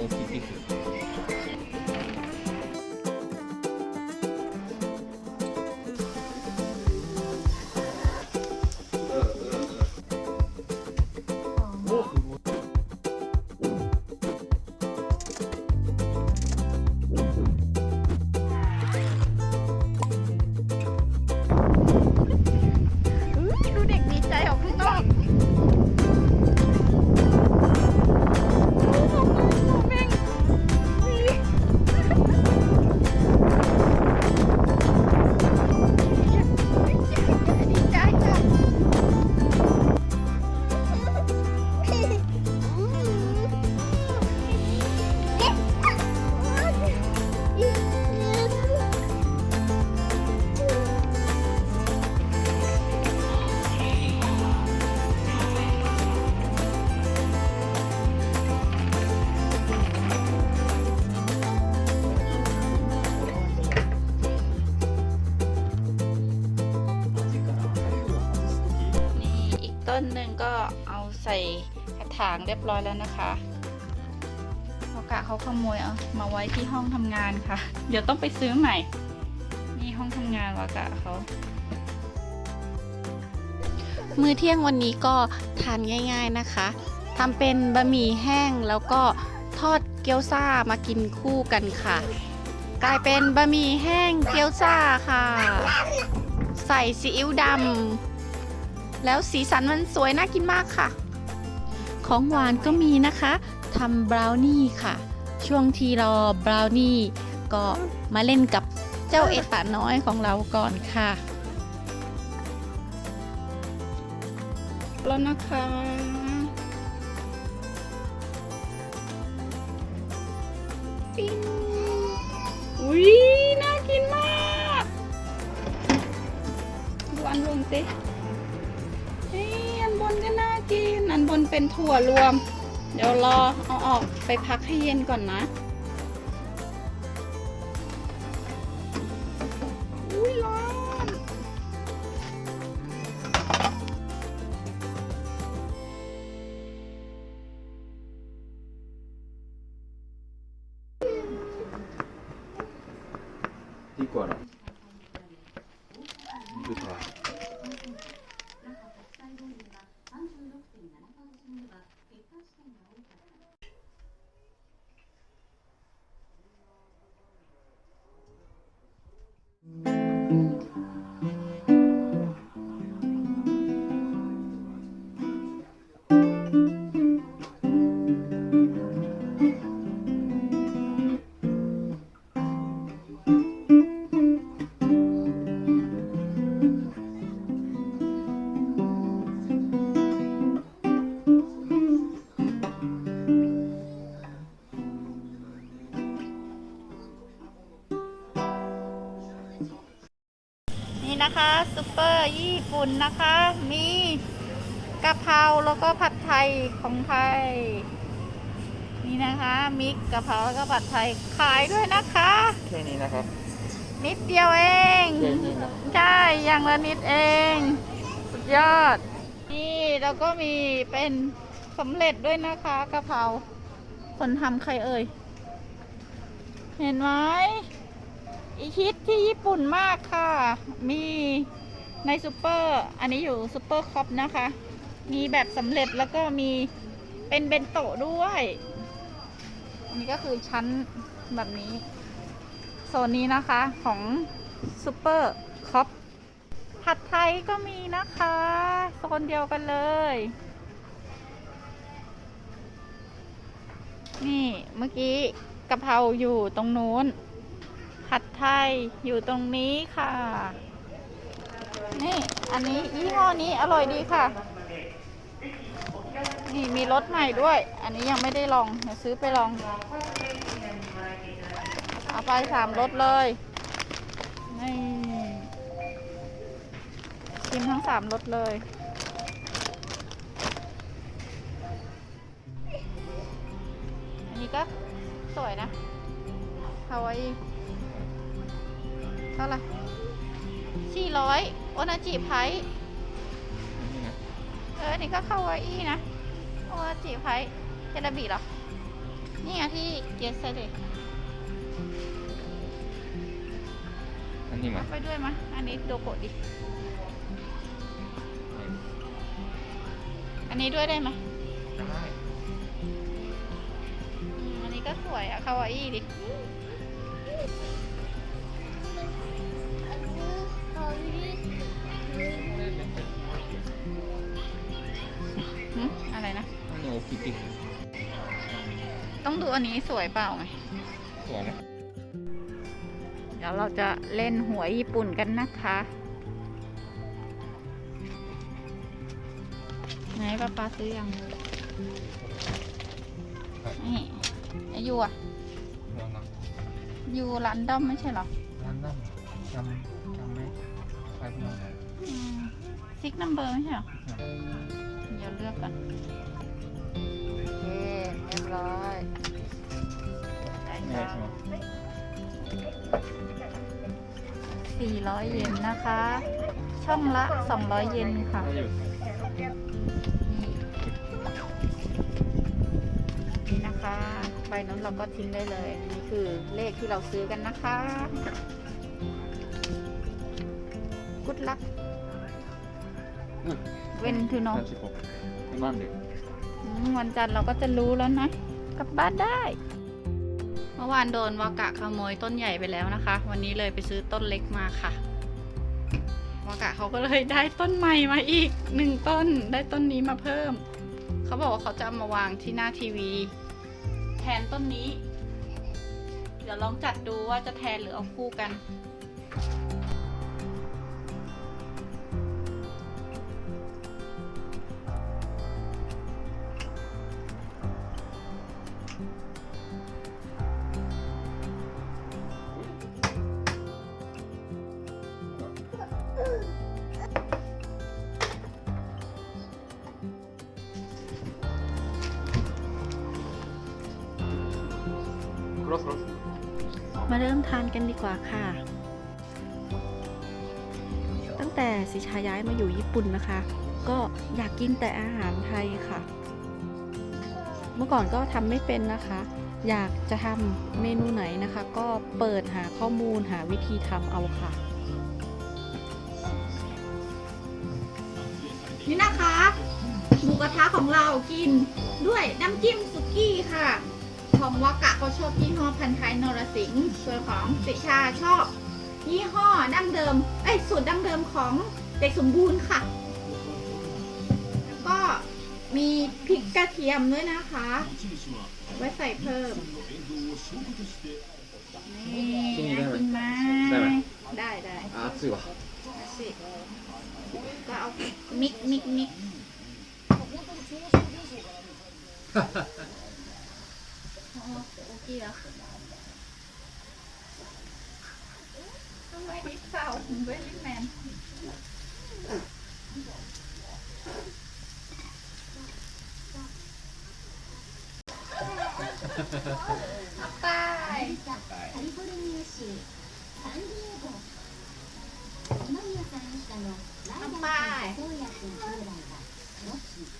大き ใส่กระถางเรียบร้อยแล้วนะคะโอกะเขาขโมยเอามาไว้ที่ห้องทำงานค่ะ เดี๋ยวต้องไปซื้อใหม่ นี่ห้องทำงานวากะเขามื้อเที่ยงวันนี้ก็ทานง่าย ๆนะคะทำเป็นบะหมี่แห้งแล้วก็ทอดเกี๊ยวซ่ามากินคู่กันค่ะ กลายเป็นบะหมี่แห้งเกี๊ยวซ่าค่ะ ใส่ซีอิ๊วดำแล้วสีสันมันสวยน่ากินมากค่ะ ของหวานก็มีนะคะทำบราวนี่ค่ะ ช่วงที่รอบราวนี่ก็มาเล่นกับเจ้าเอตาน้อยของเราก่อนค่ะ แล้วนะคะปิ้งอุ้ยน่ากินมากดูอันบนสิ บนเป็นถั่วรวม เดี๋ยวรอเอาออกไปพักให้เย็นก่อนนะอุ้ยร้อนดีกว่าหรอดีกว่า นะคะซุปเปอร์ญี่ปุ่นนะคะ มีกะเพราแล้วก็ผัดไทยของไทย นี่นะคะมิกกะเพราแล้วก็ผัดไทยขายด้วยนะคะ แค่นี้นะครับ นิดเดียวเอง แค่นี้นะใช่อย่างละนิดเอง สุดยอด นี่แล้วก็มีเป็นสำเร็จด้วยนะคะกะเพราคนทำใครเอ่ย เห็นไหมอีฮิตที่ญี่ปุ่นมากค่ะ มี ในซูเปอร์อันนี้อยู่ซูเปอร์คอปนะคะ มีแบบสำเร็จแล้วก็มีเป็นเบนโตะด้วย อันนี้ก็คือชั้นแบบนี้ โซนนี้นะคะของซูเปอร์คอปผัดไทยก็มีนะคะ โซนเดียวกันเลย นี่เมื่อกี้กะเพราอยู่ตรงนู้น ผัดไทยอยู่ตรงนี้ค่ะ นี่ อันนี้ยี่ห้อนี้อร่อยดีค่ะ นี่มีรสใหม่ด้วย อันนี้ยังไม่ได้ลองเดี๋ยวซื้อไปลอง เอาไปสามรสเลยนี่ชิมทั้งสามรสเลยอันนี้ก็สวยนะฮาวายเท่าไหร่ สี่ร้อยโอนาจิไพเออนี่ก็คาวาอี้นะโอนาจิไพเทราบิเหรอ นี่ไงที่เยสเดย์อันนี้มาไปด้วยมะอันนี้โดโกะดิ อันนี้ด้วยได้ไหมได้ อืมอันนี้ก็สวยอะคาวาอี้ดิ หึอะไรนะอันนี้โอคิติต้องดูอันนี้สวยเปล่าไง สวยนะเดี๋ยวเราจะเล่นหวยญี่ปุ่นกันนะคะ ไหนป้าป้าซื้อยังนี่ไอายูอะลองนะยูรันดอมไม่ใช่เหรอ ร้านนั่นจำจำไหม ไปพี่น้องซิกนัมเบอร์ไม่ใช่เหรอ เดี๋ยวเลือกกันโอเคเรียบร้อยได้ไม่จ้าใช่ไหมสี่ร้อยเยนนะคะ ช่องละสองร้อยเยนค่ะ ได้อยู่นี่นี่นะคะ ใบนั้นเราก็ทิ้งได้เลย นี่คือเลขที่เราซื้อกันนะคะ กุดลักอืมเว้นทูโนห้าสิบหกไม่บ้านเด็กวันจันทร์เราก็จะรู้แล้วนะ กลับบ้านได้ เมื่อวานโดนวากะขโมยต้นใหญ่ไปแล้วนะคะ วันนี้เลยไปซื้อต้นเล็กมาค่ะวากะเขาก็เลยได้ต้นใหม่มาอีกหนึ่งต้นได้ต้นนี้มาเพิ่ม เขาบอกว่าเขาจะเอามาวางที่หน้าทีวี แทนต้นนี้ เดี๋ยวลองจัดดูว่าจะแทนหรือเอาคู่กัน มาเริ่มทานกันดีกว่าค่ะ ตั้งแต่สิชาย้ายมาอยู่ญี่ปุ่นนะคะ ก็อยากกินแต่อาหารไทยค่ะ เมื่อก่อนก็ทำไม่เป็นนะคะ อยากจะทำเมนูไหนนะคะ ก็เปิดหาข้อมูลหาวิธีทำเอาค่ะ นี่นะคะ หมูกระทะของเรากินด้วยน้ำจิ้มสุกี้ค่ะ ของวากะเขาชอบยี่ห้อพันท้ายนรสิงห์ส่วนของสิชาชอบ ยี่ห้อดั้งเดิมเอ้ยสูตรดั้งเดิมของเด็กสมบูรณ์ค่ะ แล้วก็มีพริกกระเทียมด้วยนะคะ ไว้ใส่เพิ่ม นี่น่ากินไหมได้ได้อะซื้อวะเอาสิก็เอามิกมิกมิก 大きいやつだ。Very sound, very man. ไปカリフォルニア州サンディエゴ今宮さん一家のライダーさんと宗谷君兄弟がロッキー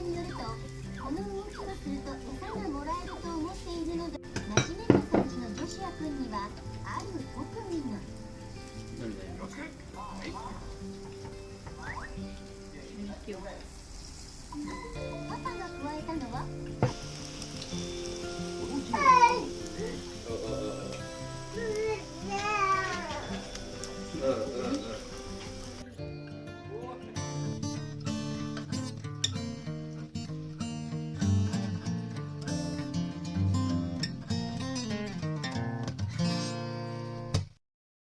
によるとこの認識をすると餌がもらえると思っているので真面目な感ちのジョシア君にはある特技が。パパが加えたのは？